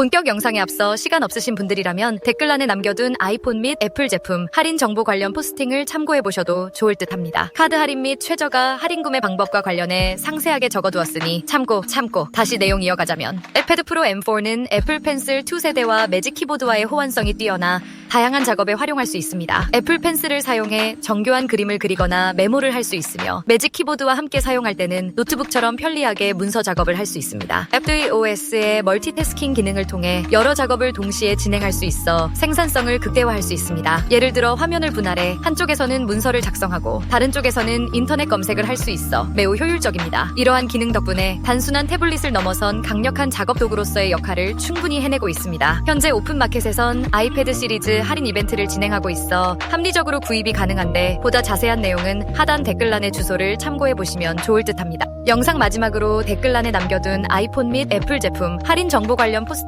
본격 영상에 앞서 시간 없으신 분들이라면 댓글란에 남겨둔 아이폰 및 애플 제품 할인 정보 관련 포스팅을 참고해 보셔도 좋을 듯 합니다. 카드 할인 및 최저가 할인 구매 방법과 관련해 상세하게 적어두었으니 참고 참고 다시 내용 이어가자면 에패드 프로 M4는 애플 펜슬 2세대와 매직 키보드와의 호환성이 뛰어나 다양한 작업에 활용할 수 있습니다. 애플 펜슬을 사용해 정교한 그림을 그리거나 메모를 할 수 있으며 매직 키보드와 함께 사용할 때는 노트북처럼 편리하게 문서 작업을 할 수 있습니다. 애플 OS의 멀티태스킹 기능을 통해 여러 작업을 동시에 진행할 수 있어 생산성을 극대화할 수 있습니다. 예를 들어 화면을 분할해 한쪽에서는 문서를 작성하고 다른 쪽에서는 인터넷 검색을 할 수 있어 매우 효율적입니다. 이러한 기능 덕분에 단순한 태블릿을 넘어선 강력한 작업 도구로서의 역할을 충분히 해내고 있습니다. 현재 오픈마켓에선 아이패드 시리즈 할인 이벤트를 진행하고 있어 합리적으로 구입이 가능한데 보다 자세한 내용은 하단 댓글란의 주소를 참고해 보시면 좋을 듯합니다. 영상 마지막으로 댓글란에 남겨둔 아이폰 및 애플 제품 할인 정보 관련 포스